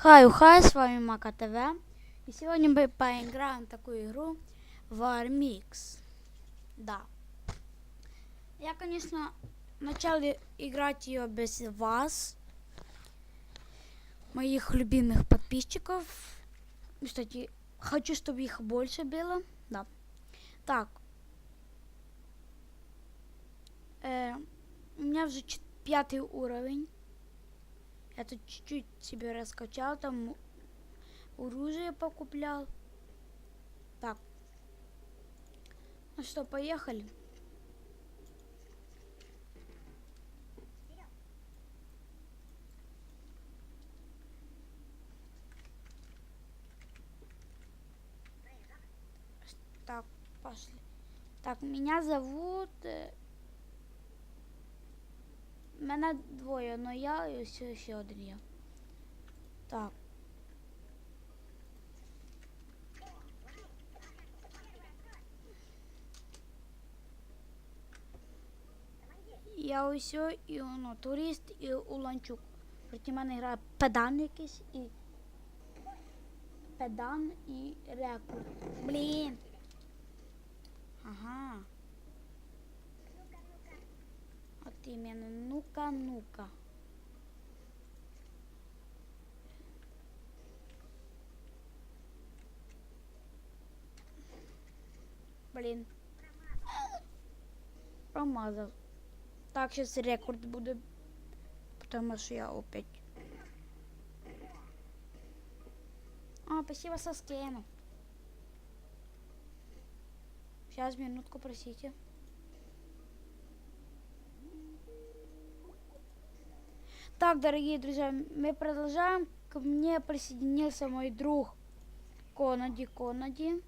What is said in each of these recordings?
Хай, хай, с вами Мака ТВ. И сегодня мы поиграем в такую игру War Mix. Да. Я, конечно, начал играть ее без вас, моих любимых подписчиков. Кстати, хочу, чтобы их больше было. Да. Так. Э, у меня уже чет- пятый уровень. Я тут чуть-чуть себе раскачал, там оружие покуплял. Так. Ну что, поехали. Так, пошли. Так, меня зовут... Мене двоє, но я і ось ще один є. Так. Я ось і воно, турист і Уланчук. Проти мене грає педан якийсь і. Педан і рекрут. Блін. Ага. От іменно. Ну-ка, ну-ка. Блін. Промазав. Так, сейчас рекорд буде. Потому что я опять. А, спасибо со скену. Сейчас, минутку, просите. Так, дорогие друзья, мы продолжаем. К мне присоединился мой друг Конади Конади.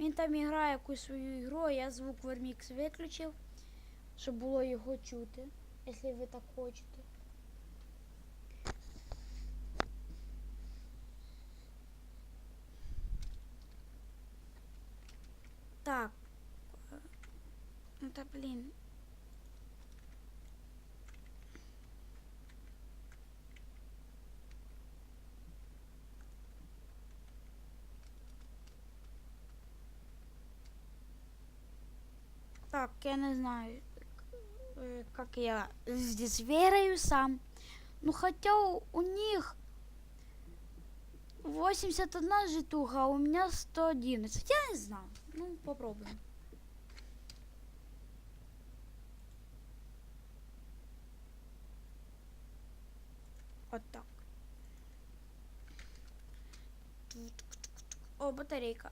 Він там грає якусь свою ігру, а я звук Вермікс виключив, щоб було його чути, якщо ви так хочете. Та блін. Так, я не знаю, э, как я здесь верю сам. Ну, хотя у, у них 81 житуха, а у меня 111. Я не знаю. Ну, попробуем. Вот так. О, батарейка.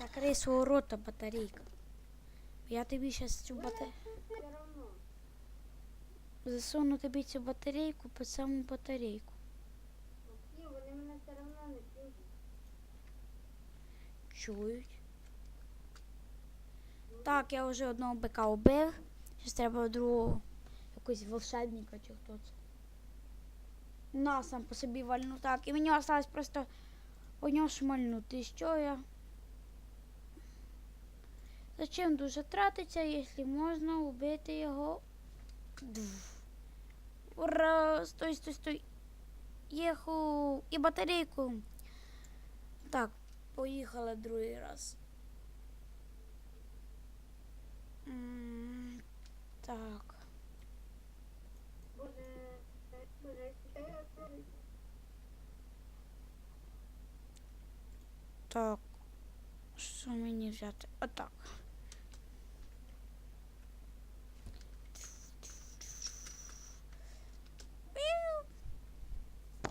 Закрий свого рота батарейка. Я тобі зараз цю батарейку. Засуну тобі цю батарейку під саму батарейку. Чують. Так, я вже одного бика убив. Зараз треба другого. Якогось волшебника чи хто це. На сам по собі вальну. Так, і мені осталось просто у нього шмальнути. Що я? Зачем дуже тратиться, якщо можна убити його? Ура! Стой, стой, стой. Єху! І батарейку. Так, поїхали другий раз. Так. Так. Що мені взяти? Отак.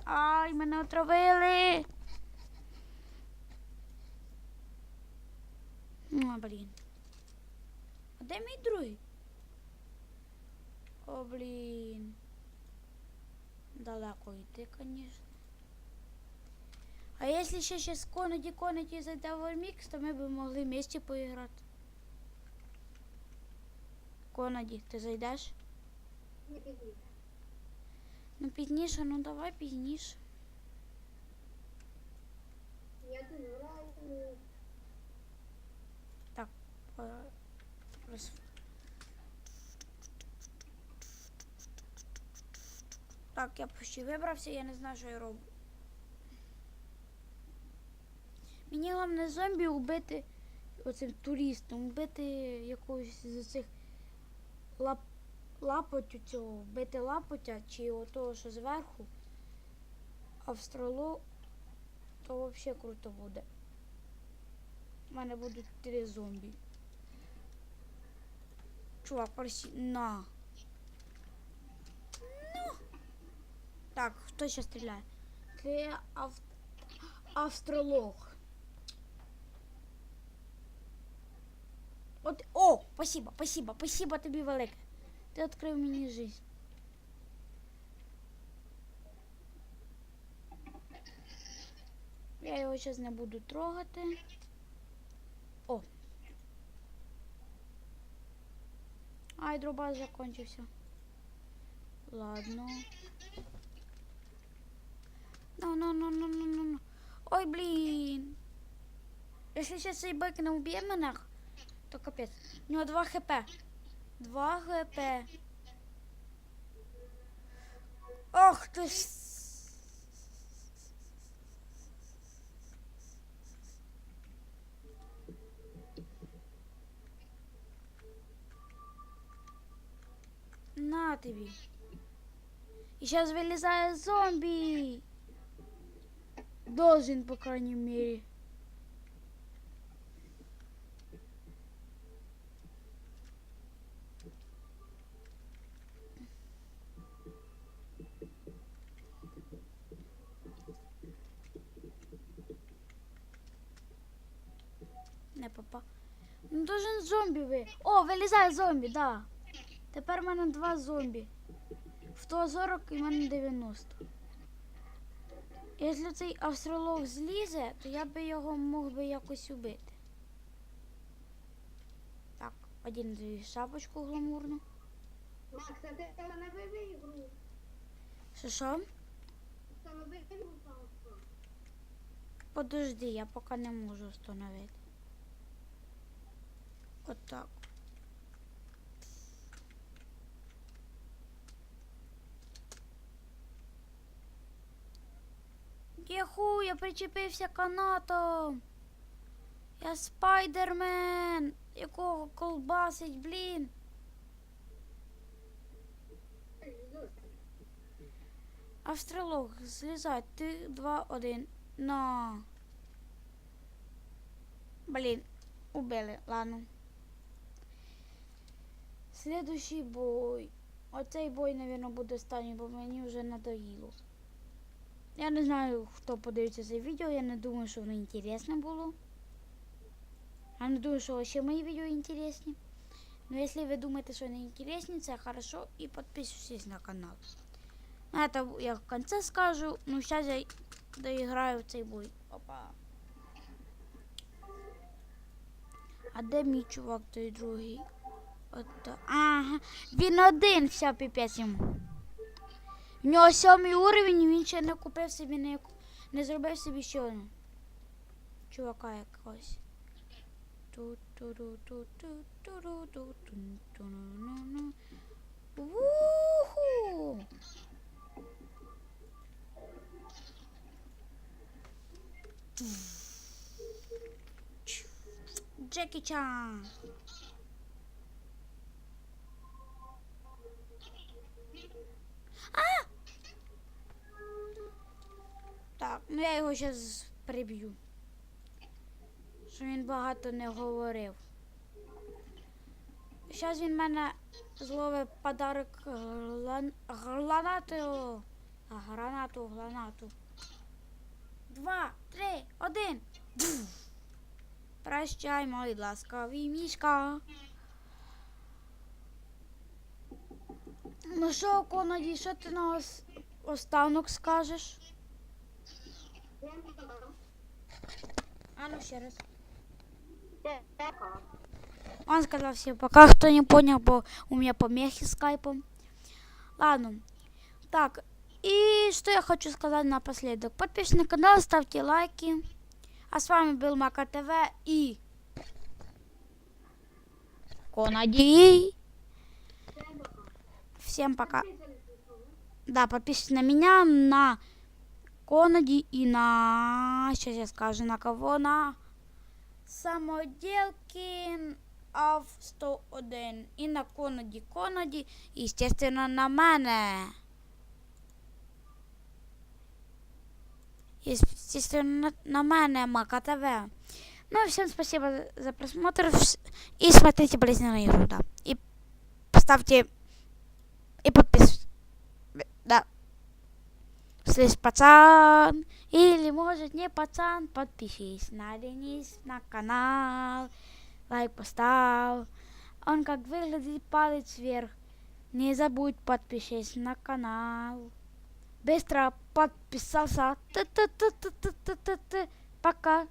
Ай, мене отравили. Ну, блін. А де мій другий? О, блін. Далеко йти, звісно. А если ще сейчас Конати Конати зайде в Ормікс, то ми б могли вместе поіграти. Конаді, ти зайдеш? Не пізніше. Ну пізніше, ну давай пізніше. Я тут граю. Е, Так, я почти вибрався, я не знаю, що я роблю. Мені головне зомбі убити оцим туристом, вбити якогось з цих лап, лапотю цього, вбити лапотя чи отого, що зверху. А в стрелу то взагалі круто буде. У мене будуть три зомбі. Чувак, проси, на. Ну. Так, хто ще стріляє? Це ав... австролог. От, о, спасибо, спасибо, спасибо тобі велике. Ти відкрив мені жизнь. Я його зараз не буду трогати. О. Ай, дробаш закончився. Ладно. Ну, ну, ну, ну, ну, ну, ну. Ой, блін. Якщо сейчас бик не вб'є мене, то капець. У нього 2 хп. 2 хп. Ох ти ж. На тобі. І зараз вилізає. Должен, по крайней мере. Не попав. Ну должен зомбі ви. О, вилізає зомбі, да. Тепер в мене два зомбі. В того 40 і в мене 90. Якщо цей австралог злізе, то я би його мог би якось убити. Так, один дві шапочку гламурну. Макс, а ти встановив ігру? Що що? Ігру. Подожди, я поки не можу встановити. От Єху, я причепився канатом. Я спайдермен, якого колбасить, блін. Австралог, злізай, ти, два, один. На. Блін, убили, ладно. Следующий бой. Оцей бой, мабуть, буде останній, бо мені вже надоїло. Я не знаю, хто подивиться це відео, я не думаю, що воно інтересне було. Я не думаю, що ще мої відео інтересні. Но якщо ви думаєте, що вони інтересні, це хорошо і підписуйтесь на канал. Ну, это я в конце скажу. Ну, сейчас я доіграю в цей бой. Опа. А де мій чувак той другий? От, ага. Він один, все, піпець йому. В нього сьомий уровень, він ще не купив собі не, не зробив собі ще один. Чувака якогось. Вуху! Джекі Чан. А! Так, ну я його зараз приб'ю. Що він багато не говорив. Зараз він мене зловить подарок глан... гранату. А, гранату, гранату. Два, три, один. Прощай, мой ласкавий мішка. Ну що, Конаді, що ти на останок скажеш? А ну ще раз. Он сказал всем пока, кто не понял, бо у меня помехи с скайпом. Ладно. Так, и что я хочу сказать напоследок. Подписывайтесь на канал, ставьте лайки. А с вами был Мака ТВ и Конади. Всем пока. Да, подписывайтесь на меня, на Конади и на... Сейчас я скажу, на кого? На Самоделкин АВ 101 и на Конаді Конаді, і, естественно, на мене. Естественно, на, на мене, Мака ТВ. Ну, всем спасибо за просмотр. вс- И смотрите болезненную игру, да. И ставьте... И подписывайтесь. Да. Слышь, пацан, или может не пацан, подпишись на Денис на канал, лайк поставь. Он как выглядит палец вверх. Не забудь подпишись на канал. Быстро подписался. Ты-ты-ты-ты-ты-ты-ты. Пока.